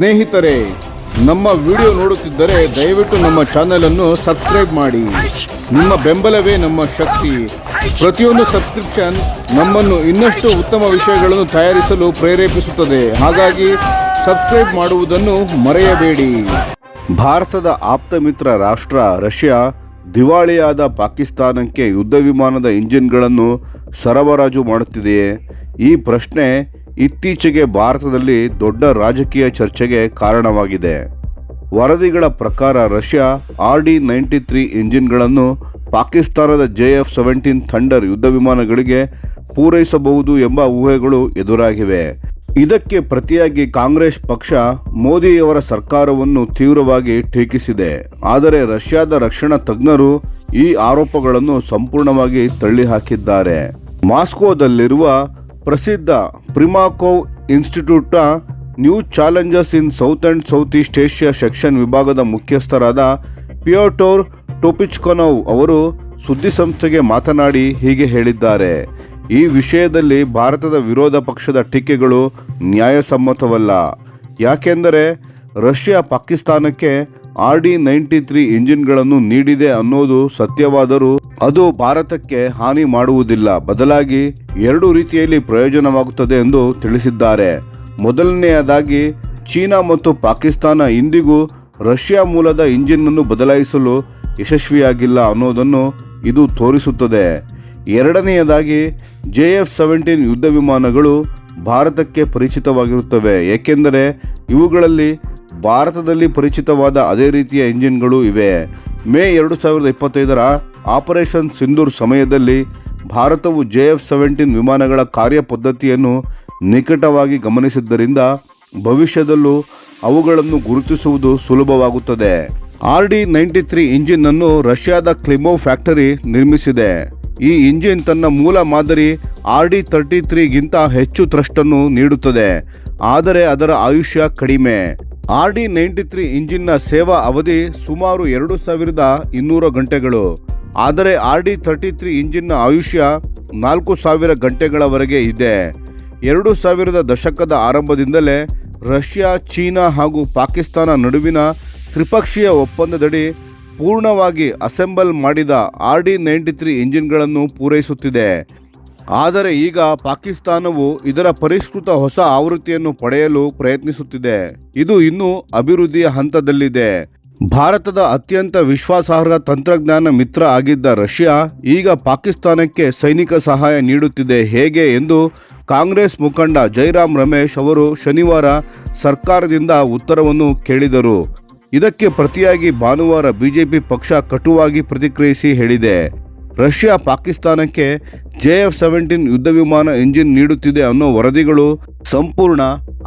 ಸ್ನೇಹಿತರೆ, ನಮ್ಮ ವಿಡಿಯೋ ನೋಡುತ್ತಿದ್ದರೆ ದಯವಿಟ್ಟು ನಮ್ಮ ಚಾನೆಲ್ ಅನ್ನು ಸಬ್ಸ್ಕ್ರೈಬ್ ಮಾಡಿ. ನಿಮ್ಮ ಬೆಂಬಲವೇ ನಮ್ಮ ಶಕ್ತಿ. ಪ್ರತಿಯೊಂದು ಸಬ್ಸ್ಕ್ರಿಪ್ಷನ್ ನಮ್ಮನ್ನು ಇನ್ನಷ್ಟು ಉತ್ತಮ ವಿಷಯಗಳನ್ನು ತಯಾರಿಸಲು ಪ್ರೇರೇಪಿಸುತ್ತದೆ. ಹಾಗಾಗಿ ಸಬ್ಸ್ಕ್ರೈಬ್ ಮಾಡುವುದನ್ನು ಮರೆಯಬೇಡಿ. ಭಾರತದ ಆಪ್ತ ಮಿತ್ರ ರಾಷ್ಟ್ರ ರಷ್ಯಾ ದಿವಾಳಿಯಾದ ಪಾಕಿಸ್ತಾನಕ್ಕೆ ಯುದ್ಧ ವಿಮಾನದ ಇಂಜಿನ್ಗಳನ್ನು ಸರಬರಾಜು ಮಾಡುತ್ತಿದೆಯೇ? ಈ ಪ್ರಶ್ನೆ ಇತ್ತೀಚೆಗೆ ಭಾರತದಲ್ಲಿ ದೊಡ್ಡ ರಾಜಕೀಯ ಚರ್ಚೆಗೆ ಕಾರಣವಾಗಿದೆ. ವರದಿಗಳ ಪ್ರಕಾರ Russia R D ninety three ಇಂಜಿನ್ಗಳನ್ನು ಪಾಕಿಸ್ತಾನದ ಜೆ ಎಫ್ ಸೆವೆಂಟೀನ್ ಥಂಡರ್ ಯುದ್ಧ ವಿಮಾನಗಳಿಗೆ ಪೂರೈಸಬಹುದು ಎಂಬ ಊಹೆಗಳು ಎದುರಾಗಿವೆ. ಇದಕ್ಕೆ ಪ್ರತಿಯಾಗಿ ಕಾಂಗ್ರೆಸ್ ಪಕ್ಷ ಮೋದಿಯವರ ಸರ್ಕಾರವನ್ನು ತೀವ್ರವಾಗಿ ಟೀಕಿಸಿದೆ. ಆದರೆ ರಷ್ಯಾದ ರಕ್ಷಣಾ ತಜ್ಞರು ಈ ಆರೋಪಗಳನ್ನು ಸಂಪೂರ್ಣವಾಗಿ ತಳ್ಳಿಹಾಕಿದ್ದಾರೆ. ಮಾಸ್ಕೋದಲ್ಲಿರುವ ಪ್ರಸಿದ್ಧ Primakov ಇನ್ಸ್ಟಿಟ್ಯೂಟ್ನ new challenges in south and south east Asia section ವಿಭಾಗದ ಮುಖ್ಯಸ್ಥರಾದ ಪಿಯೋಟೋರ್ ಟೋಪಿಚ್ಕೊನೋವ್ ಅವರು ಸುದ್ದಿಸಂಸ್ಥೆಗೆ ಮಾತನಾಡಿ ಹೀಗೆ ಹೇಳಿದ್ದಾರೆ. ಈ ವಿಷಯದಲ್ಲಿ ಭಾರತದ ವಿರೋಧ ಪಕ್ಷದ ಟೀಕೆಗಳು ನ್ಯಾಯಸಮ್ಮತವಲ್ಲ. ಯಾಕೆಂದರೆ ರಷ್ಯಾ ಪಾಕಿಸ್ತಾನಕ್ಕೆ ಆರ್ ಡಿ ನೈಂಟಿ ತ್ರೀ ಇಂಜಿನ್ಗಳನ್ನು ನೀಡಿದೆ ಅನ್ನೋದು ಸತ್ಯವಾದರೂ ಅದು ಭಾರತಕ್ಕೆ ಹಾನಿ ಮಾಡುವುದಿಲ್ಲ. ಬದಲಾಗಿ ಎರಡು ರೀತಿಯಲ್ಲಿ ಪ್ರಯೋಜನವಾಗುತ್ತದೆ ಎಂದು ತಿಳಿಸಿದ್ದಾರೆ. ಮೊದಲನೆಯದಾಗಿ, ಚೀನಾ ಮತ್ತು ಪಾಕಿಸ್ತಾನ ಇಂದಿಗೂ ರಷ್ಯಾ ಮೂಲದ ಇಂಜಿನ್ ಅನ್ನು ಬದಲಾಯಿಸಲು ಯಶಸ್ವಿಯಾಗಿಲ್ಲ ಅನ್ನೋದನ್ನು ಇದು ತೋರಿಸುತ್ತದೆ. ಎರಡನೆಯದಾಗಿ, ಜೆ ಎಫ್ ಸೆವೆಂಟೀನ್ ಯುದ್ಧ ವಿಮಾನಗಳು ಭಾರತಕ್ಕೆ ಪರಿಚಿತವಾಗಿರುತ್ತವೆ. ಏಕೆಂದರೆ ಇವುಗಳಲ್ಲಿ ಭಾರತದಲ್ಲಿ ಪರಿಚಿತವಾದ ಅದೇ ರೀತಿಯ ಇಂಜಿನ್ಗಳು ಇವೆ. ಮೇ ಎರಡು ಸಾವಿರದ ಇಪ್ಪತ್ತೈದರ ಆಪರೇಷನ್ ಸಿಂಧೂರ್ ಸಮಯದಲ್ಲಿ ಭಾರತವು ಜೆ ಎಫ್ ಸೆವೆಂಟೀನ್ ವಿಮಾನಗಳ ಕಾರ್ಯಪದ್ಧತಿಯನ್ನು ನಿಕಟವಾಗಿ ಗಮನಿಸಿದ್ದರಿಂದ ಭವಿಷ್ಯದಲ್ಲೂ ಅವುಗಳನ್ನು ಗುರುತಿಸುವುದು ಸುಲಭವಾಗುತ್ತದೆ. R D ninety three engine ಅನ್ನು ರಷ್ಯಾದ ಕ್ಲಿಮೋ ಫ್ಯಾಕ್ಟರಿ ನಿರ್ಮಿಸಿದೆ. ಈ ಇಂಜಿನ್ ತನ್ನ ಮೂಲ ಮಾದರಿ ಆರ್ ಡಿ ತರ್ಟಿ ತ್ರೀಗಿಂತ ಹೆಚ್ಚು ಥ್ರಸ್ಟನ್ನು ನೀಡುತ್ತದೆ. ಆದರೆ ಅದರ ಆಯುಷ್ಯ ಕಡಿಮೆ. ಆರ್ ಡಿ ನೈಂಟಿ ತ್ರೀ ಇಂಜಿನ್ನ ಸೇವಾ ಅವಧಿ ಸುಮಾರು ಎರಡು ಸಾವಿರದ ಇನ್ನೂರು ಗಂಟೆಗಳು. ಆದರೆ ಆರ್ ಡಿ ತರ್ಟಿ ತ್ರೀ ಇಂಜಿನ್ನ ಆಯುಷ್ಯ ನಾಲ್ಕು ಸಾವಿರ ಗಂಟೆಗಳವರೆಗೆ ಇದೆ. ಎರಡು ಸಾವಿರದ ದಶಕದ ಆರಂಭದಿಂದಲೇ ರಷ್ಯಾ, ಚೀನಾ ಹಾಗೂ ಪಾಕಿಸ್ತಾನ ನಡುವಿನ ತ್ರಿಪಕ್ಷೀಯ ಒಪ್ಪಂದದಡಿ ಪೂರ್ಣವಾಗಿ ಅಸೆಂಬಲ್ ಮಾಡಿದ ಆರ್ ಡಿ ನೈಂಟಿ ತ್ರೀ ಇಂಜಿನ್ಗಳನ್ನು ಪೂರೈಸುತ್ತಿದೆ. ಆದರೆ ಈಗ ಪಾಕಿಸ್ತಾನವು ಇದರ ಪರಿಷ್ಕೃತ ಹೊಸ ಆವೃತ್ತಿಯನ್ನು ಪಡೆಯಲು ಪ್ರಯತ್ನಿಸುತ್ತಿದೆ. ಇದು ಇನ್ನೂ ಅಭಿವೃದ್ಧಿಯ ಹಂತದಲ್ಲಿದೆ. ಭಾರತದ ಅತ್ಯಂತ ವಿಶ್ವಾಸಾರ್ಹ ತಂತ್ರಜ್ಞಾನ ಮಿತ್ರ ಆಗಿದ್ದ ರಷ್ಯಾ ಈಗ ಪಾಕಿಸ್ತಾನಕ್ಕೆ ಸೈನಿಕ ಸಹಾಯ ನೀಡುತ್ತಿದೆ. ಹೇಗೆ ಎಂದು ಕಾಂಗ್ರೆಸ್ ಮುಖಂಡ ಜೈರಾಮ್ ರಮೇಶ್ ಅವರು ಶನಿವಾರ ಸರ್ಕಾರದಿಂದ ಉತ್ತರವನ್ನು ಕೇಳಿದರು. ಇದಕ್ಕೆ ಪ್ರತಿಯಾಗಿ ಭಾನುವಾರ ಬಿಜೆಪಿ ಪಕ್ಷ ಕಟುವಾಗಿ ಪ್ರತಿಕ್ರಿಯಿಸಿ ಹೇಳಿದೆ. ರಷ್ಯಾ ಪಾಕಿಸ್ತಾನಕ್ಕೆ ಜೆ ಎಫ್ ಸೆವೆಂಟೀನ್ ಯುದ್ಧ ವಿಮಾನ ಇಂಜಿನ್ ನೀಡುತ್ತಿದೆ ಅನ್ನೋ ವರದಿಗಳು ಸಂಪೂರ್ಣ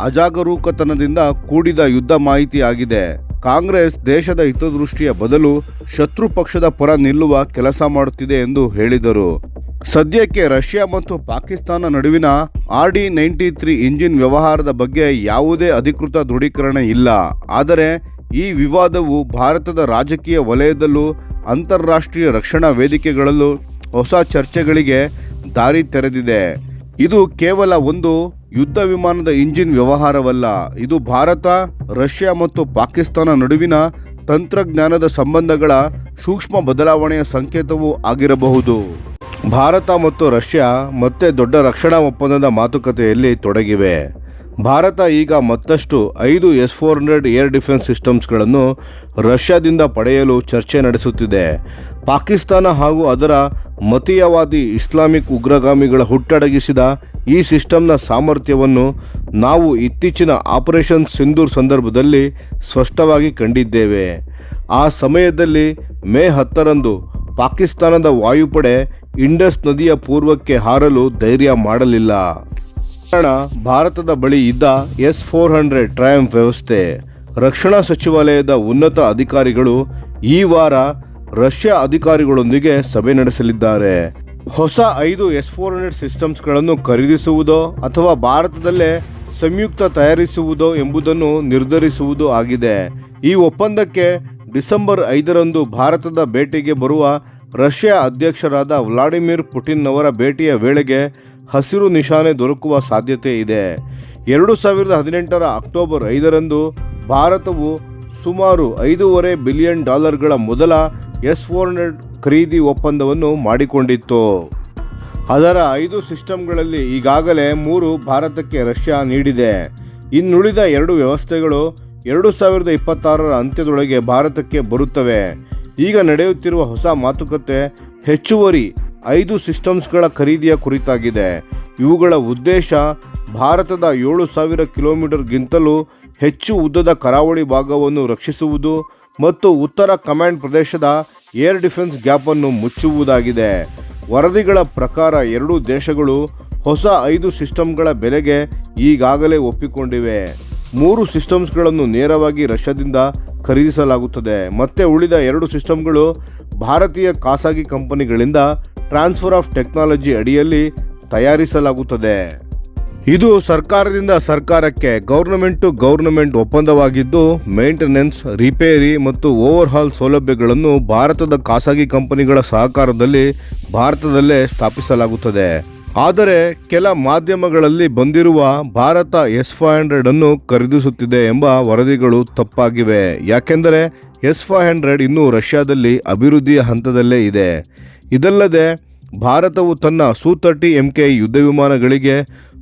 ಅಜಾಗರೂಕತನದಿಂದ ಕೂಡಿದ ಯುದ್ಧ ಮಾಹಿತಿಯಾಗಿದೆ. ಕಾಂಗ್ರೆಸ್ ದೇಶದ ಹಿತದೃಷ್ಟಿಯ ಬದಲು ಶತ್ರು ಪಕ್ಷದ ಪರ ನಿಲ್ಲುವ ಕೆಲಸ ಮಾಡುತ್ತಿದೆ ಎಂದು ಹೇಳಿದರು. ಸದ್ಯಕ್ಕೆ ರಷ್ಯಾ ಮತ್ತು ಪಾಕಿಸ್ತಾನ ನಡುವಿನ R D ninety three engine ವ್ಯವಹಾರದ ಬಗ್ಗೆ ಯಾವುದೇ ಅಧಿಕೃತ ದೃಢೀಕರಣ ಇಲ್ಲ. ಆದರೆ ಈ ವಿವಾದವು ಭಾರತದ ರಾಜಕೀಯ ವಲಯದಲ್ಲೂ ಅಂತಾರಾಷ್ಟ್ರೀಯ ರಕ್ಷಣಾ ವೇದಿಕೆಗಳಲ್ಲೂ ಹೊಸ ಚರ್ಚೆಗಳಿಗೆ ದಾರಿ ತೆರೆದಿದೆ. ಇದು ಕೇವಲ ಒಂದು ಯುದ್ಧ ವಿಮಾನದ ಇಂಜಿನ್ ವ್ಯವಹಾರವಲ್ಲ, ಇದು ಭಾರತ, ರಷ್ಯಾ ಮತ್ತು ಪಾಕಿಸ್ತಾನ ನಡುವಿನ ತಂತ್ರಜ್ಞಾನದ ಸಂಬಂಧಗಳ ಸೂಕ್ಷ್ಮ ಬದಲಾವಣೆಯ ಸಂಕೇತವೂ ಆಗಿರಬಹುದು. ಭಾರತ ಮತ್ತು ರಷ್ಯಾ ಮತ್ತೆ ದೊಡ್ಡ ರಕ್ಷಣಾ ಒಪ್ಪಂದದ ಮಾತುಕತೆಯಲ್ಲಿ ತೊಡಗಿವೆ. ಭಾರತ ಈಗ ಮತ್ತಷ್ಟು ಐದು S four hundred air defence ಸಿಸ್ಟಮ್ಸ್ಗಳನ್ನು ರಷ್ಯಾದಿಂದ ಪಡೆಯಲು ಚರ್ಚೆ ನಡೆಸುತ್ತಿದೆ. ಪಾಕಿಸ್ತಾನ ಹಾಗೂ ಅದರ ಮತೀಯವಾದಿ ಇಸ್ಲಾಮಿಕ್ ಉಗ್ರಗಾಮಿಗಳ ಹುಟ್ಟಡಗಿಸಿದ ಈ ಸಿಸ್ಟಮ್ನ ಸಾಮರ್ಥ್ಯವನ್ನು ನಾವು ಇತ್ತೀಚಿನ ಆಪರೇಷನ್ ಸಿಂಧೂರ್ ಸಂದರ್ಭದಲ್ಲಿ ಸ್ಪಷ್ಟವಾಗಿ ಕಂಡಿದ್ದೇವೆ. ಆ ಸಮಯದಲ್ಲಿ ಮೇ ಹತ್ತರಂದು ಪಾಕಿಸ್ತಾನದ ವಾಯುಪಡೆ ಇಂಡಸ್ ನದಿಯ ಪೂರ್ವಕ್ಕೆ ಹಾರಲು ಧೈರ್ಯ ಮಾಡಲಿಲ್ಲ. ಕಾರಣ ಭಾರತದ ಬಳಿ ಇದ್ದ ಎಸ್ ಫೋರ್ ಹಂಡ್ರೆಡ್ ಟ್ರಯಂಫ್ ವ್ಯವಸ್ಥೆ. ರಕ್ಷಣಾ ಸಚಿವಾಲಯದ ಉನ್ನತ ಅಧಿಕಾರಿಗಳು ಈ ವಾರ ರಷ್ಯಾ ಅಧಿಕಾರಿಗಳೊಂದಿಗೆ ಸಭೆ ನಡೆಸಲಿದ್ದಾರೆ. ಹೊಸ ಐದು ಎಸ್ ಫೋರ್ ಹಂಡ್ರೆಡ್ ಸಿಸ್ಟಮ್ಸ್ಗಳನ್ನು ಖರೀದಿಸುವುದೋ ಅಥವಾ ಭಾರತದಲ್ಲೇ ಸಂಯುಕ್ತ ತಯಾರಿಸುವುದೋ ಎಂಬುದನ್ನು ನಿರ್ಧರಿಸುವುದು ಆಗಿದೆ. ಈ ಒಪ್ಪಂದಕ್ಕೆ ಡಿಸೆಂಬರ್ ಐದರಂದು ಭಾರತದ ಭೇಟಿಗೆ ಬರುವ ರಷ್ಯಾ ಅಧ್ಯಕ್ಷರಾದ ವ್ಲಾಡಿಮಿರ್ ಪುಟಿನ್ ಅವರ ಭೇಟಿಯ ವೇಳೆಗೆ ಹಸಿರು ನಿಶಾನೆ ದೊರಕುವ ಸಾಧ್ಯತೆ ಇದೆ. ಎರಡು ಸಾವಿರದ ಹದಿನೆಂಟರ ಅಕ್ಟೋಬರ್ ಐದರಂದು ಭಾರತವು ಸುಮಾರು ಐದೂವರೆ ಬಿಲಿಯನ್ ಡಾಲರ್ಗಳ ಮೊದಲ ಎಸ್ ಫೋರ್ ಹಂಡ್ರೆಡ್ ಖರೀದಿ ಒಪ್ಪಂದವನ್ನು ಮಾಡಿಕೊಂಡಿತ್ತು. ಅದರ ಐದು ಸಿಸ್ಟಮ್ಗಳಲ್ಲಿ ಈಗಾಗಲೇ ಮೂರು ಭಾರತಕ್ಕೆ ರಷ್ಯಾ ನೀಡಿದೆ. ಇನ್ನುಳಿದ ಎರಡು ವ್ಯವಸ್ಥೆಗಳು ಎರಡು ಸಾವಿರದ ಇಪ್ಪತ್ತಾರರ ಅಂತ್ಯದೊಳಗೆ ಭಾರತಕ್ಕೆ ಬರುತ್ತವೆ. ಈಗ ನಡೆಯುತ್ತಿರುವ ಹೊಸ ಮಾತುಕತೆ ಹೆಚ್ಚುವರಿ ಐದು ಸಿಸ್ಟಮ್ಸ್ಗಳ ಖರೀದಿಯ ಕುರಿತಾಗಿದೆ. ಇವುಗಳ ಉದ್ದೇಶ ಭಾರತದ ಏಳು ಸಾವಿರ ಕಿಲೋಮೀಟರ್ಗಿಂತಲೂ ಹೆಚ್ಚು ಉದ್ದದ ಕರಾವಳಿ ಭಾಗವನ್ನು ರಕ್ಷಿಸುವುದು ಮತ್ತು ಉತ್ತರ ಕಮಾಂಡ್ ಪ್ರದೇಶದ ಏರ್ ಡಿಫೆನ್ಸ್ ಗ್ಯಾಪನ್ನು ಮುಚ್ಚುವುದಾಗಿದೆ. ವರದಿಗಳ ಪ್ರಕಾರ ಎರಡೂ ದೇಶಗಳು ಹೊಸ ಐದು ಸಿಸ್ಟಮ್ಗಳ ಬೆಲೆಗೆ ಈಗಾಗಲೇ ಒಪ್ಪಿಕೊಂಡಿವೆ. ಮೂರು ಸಿಸ್ಟಮ್ಸ್ಗಳನ್ನು ನೇರವಾಗಿ ರಷ್ಯಾದಿಂದ ಖರೀದಿಸಲಾಗುತ್ತದೆ. ಮತ್ತೆ ಉಳಿದ ಎರಡು ಸಿಸ್ಟಮ್ಗಳು ಭಾರತೀಯ ಖಾಸಗಿ ಕಂಪನಿಗಳಿಂದ ಟ್ರಾನ್ಸ್ಫರ್ ಆಫ್ ಟೆಕ್ನಾಲಜಿ ಅಡಿಯಲ್ಲಿ ತಯಾರಿಸಲಾಗುತ್ತದೆ. ಇದು ಸರ್ಕಾರದಿಂದ ಸರ್ಕಾರಕ್ಕೆ ಗೌರ್ನಮೆಂಟ್ ಟು ಗೌರ್ನಮೆಂಟ್ ಒಪ್ಪಂದವಾಗಿದ್ದು, ಮೇಂಟೆನೆನ್ಸ್, ರಿಪೇರಿ ಮತ್ತು ಓವರ್ಹಾಲ್ ಸೌಲಭ್ಯಗಳನ್ನು ಭಾರತದ ಖಾಸಗಿ ಕಂಪನಿಗಳ ಸಹಕಾರದಲ್ಲಿ ಭಾರತದಲ್ಲೇ ಸ್ಥಾಪಿಸಲಾಗುತ್ತದೆ. ಆದರೆ, ಕೆಲ ಮಾಧ್ಯಮಗಳಲ್ಲಿ ಬಂದಿರುವ ಭಾರತ ಎಸ್ ಫೈವ್ ಹಂಡ್ರೆಡ್ ಅನ್ನು ಖರೀದಿಸುತ್ತಿದೆ ಎಂಬ ವರದಿಗಳು ತಪ್ಪಾಗಿವೆ. ಯಾಕೆಂದರೆ, ಎಸ್ ಫೈವ್ ಹಂಡ್ರೆಡ್ ಇನ್ನೂ ರಷ್ಯಾದಲ್ಲಿ ಅಭಿವೃದ್ಧಿಯ ಹಂತದಲ್ಲೇ ಇದೆ. ಇದಲ್ಲದೆ ಭಾರತವು ತನ್ನ ಸು ತರ್ಟಿ ಎಂ ಕೆ ಯುದ್ಧ ವಿಮಾನಗಳಿಗೆ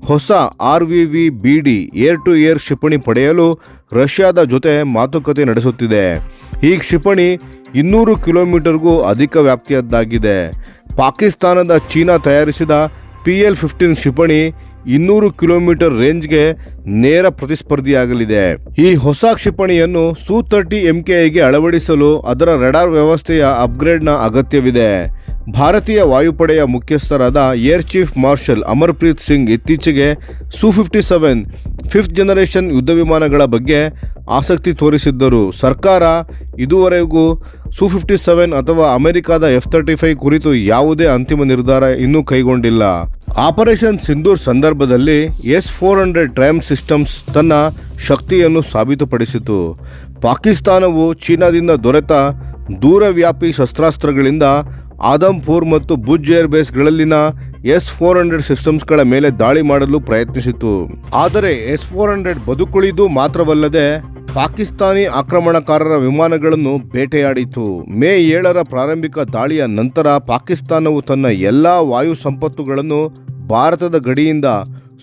ಹೊಸ R V V B D air to air ಕ್ಷಿಪಣಿ ಪಡೆಯಲು ರಷ್ಯಾದ ಜೊತೆ ಮಾತುಕತೆ ನಡೆಸುತ್ತಿದೆ. ಈ ಕ್ಷಿಪಣಿ ಇನ್ನೂರು ಕಿಲೋಮೀಟರ್ಗೂ ಅಧಿಕ ವ್ಯಾಪ್ತಿಯದ್ದಾಗಿದೆ. ಪಾಕಿಸ್ತಾನದ ಚೀನಾ ತಯಾರಿಸಿದ ಪಿ ಎಲ್ ಫಿಫ್ಟೀನ್ ಕ್ಷಿಪಣಿ ಇನ್ನೂರು ಕಿಲೋಮೀಟರ್ ರೇಂಜ್ಗೆ ನೇರ ಪ್ರತಿಸ್ಪರ್ಧಿಯಾಗಲಿದೆ. ಈ ಹೊಸ ಕ್ಷಿಪಣಿಯನ್ನು ಸು ತರ್ಟಿ ಎಂಕೆಐಗೆ ಅಳವಡಿಸಲು ಅದರ ರೆಡಾರ್ ವ್ಯವಸ್ಥೆಯ ಅಪ್ಗ್ರೇಡ್ನ ಅಗತ್ಯವಿದೆ. ಭಾರತೀಯ ವಾಯುಪಡೆಯ ಮುಖ್ಯಸ್ಥರಾದ air chief marshal Amarpreet Singh ಇತ್ತೀಚೆಗೆ Su fifty seven fifth generation ಯುದ್ಧ ವಿಮಾನಗಳ ಬಗ್ಗೆ ಆಸಕ್ತಿ ತೋರಿಸಿದ್ದರು. ಸರ್ಕಾರ ಇದುವರೆಗೂ ಸು ಫಿಫ್ಟಿ ಸೆವೆನ್ ಅಥವಾ ಅಮೆರಿಕದ ಎಫ್ ತರ್ಟಿ ಫೈವ್ ಕುರಿತು ಯಾವುದೇ ಅಂತಿಮ ನಿರ್ಧಾರ ಇನ್ನೂ ಕೈಗೊಂಡಿಲ್ಲ. ಆಪರೇಷನ್ ಸಿಂಧೂರ್ ಸಂದರ್ಭದಲ್ಲಿ S four hundred triumph systems ತನ್ನ ಶಕ್ತಿಯನ್ನು ಸಾಬೀತುಪಡಿಸಿತು. ಪಾಕಿಸ್ತಾನವು ಚೀನಾದಿಂದ ದೊರೆತ ದೂರವ್ಯಾಪಿ ಶಸ್ತ್ರಾಸ್ತ್ರಗಳಿಂದ ಆದಂಪುರ್ ಮತ್ತು ಬುಜ್ ಏರ್ ಬೇಸ್ಗಳಲ್ಲಿನ ಎಸ್ ಫೋರ್ ಹಂಡ್ರೆಡ್ ಸಿಸ್ಟಮ್ಸ್ಗಳ ಮೇಲೆ ದಾಳಿ ಮಾಡಲು ಪ್ರಯತ್ನಿಸಿತು. ಆದರೆ ಎಸ್ ಫೋರ್ ಹಂಡ್ರೆಡ್ ಬದುಕುಳಿದು ಮಾತ್ರವಲ್ಲದೆ ಪಾಕಿಸ್ತಾನಿ ಆಕ್ರಮಣಕಾರರ ವಿಮಾನಗಳನ್ನು ಬೇಟೆಯಾಡಿತು. ಮೇ ಏಳರ ಪ್ರಾರಂಭಿಕ ದಾಳಿಯ ನಂತರ ಪಾಕಿಸ್ತಾನವು ತನ್ನ ಎಲ್ಲ ವಾಯು ಸಂಪತ್ತುಗಳನ್ನು ಭಾರತದ ಗಡಿಯಿಂದ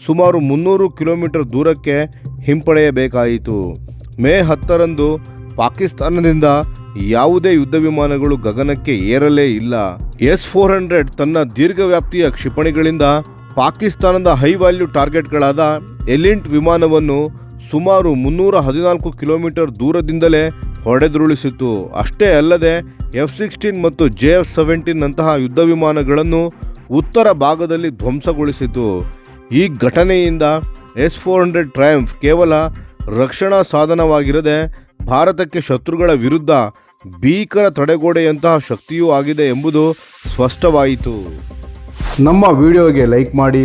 ಸುಮಾರು ಮುನ್ನೂರು ಕಿಲೋಮೀಟರ್ ದೂರಕ್ಕೆ ಹಿಂಪಡೆಯಬೇಕಾಯಿತು. ಮೇ ಹತ್ತರಂದು ಪಾಕಿಸ್ತಾನದಿಂದ ಯಾವುದೇ ಯುದ್ಧ ವಿಮಾನಗಳು ಗಗನಕ್ಕೆ ಏರಲೇ ಇಲ್ಲ. ಎಸ್ ಫೋರ್ ಹಂಡ್ರೆಡ್ ತನ್ನ ದೀರ್ಘವ್ಯಾಪ್ತಿಯ ಕ್ಷಿಪಣಿಗಳಿಂದ ಪಾಕಿಸ್ತಾನದ ಹೈ ವ್ಯಾಲ್ಯೂ ಟಾರ್ಗೆಟ್ಗಳಾದ ಎಲಿಂಟ್ ವಿಮಾನವನ್ನು ಸುಮಾರು ಮುನ್ನೂರ ಹದಿನಾಲ್ಕು ಕಿಲೋಮೀಟರ್ ದೂರದಿಂದಲೇ ಹೊಡೆದುರುಳಿಸಿತು ಅಷ್ಟೇ ಅಲ್ಲದೆ, ಎಫ್ ಸಿಕ್ಸ್ಟೀನ್ ಮತ್ತು ಜೆ ಎಫ್ ಸೆವೆಂಟೀನ್ ನಂತಹ ಯುದ್ಧ ವಿಮಾನಗಳನ್ನು ಉತ್ತರ ಭಾಗದಲ್ಲಿ ಧ್ವಂಸಗೊಳಿಸಿತು. ಈ ಘಟನೆಯಿಂದ ಎಸ್ ಫೋರ್ ಹಂಡ್ರೆಡ್ ಟ್ರಯಂಫ್ ಕೇವಲ ರಕ್ಷಣಾ ಸಾಧನವಾಗಿರದೆ, ಭಾರತಕ್ಕೆ ಶತ್ರುಗಳ ವಿರುದ್ಧ ಭೀಕರ ತಡೆಗೋಡೆಯಂತಹ ಶಕ್ತಿಯೂ ಆಗಿದೆ ಎಂಬುದು ಸ್ಪಷ್ಟವಾಯಿತು. ನಮ್ಮ ವಿಡಿಯೋಗೆ ಲೈಕ್ ಮಾಡಿ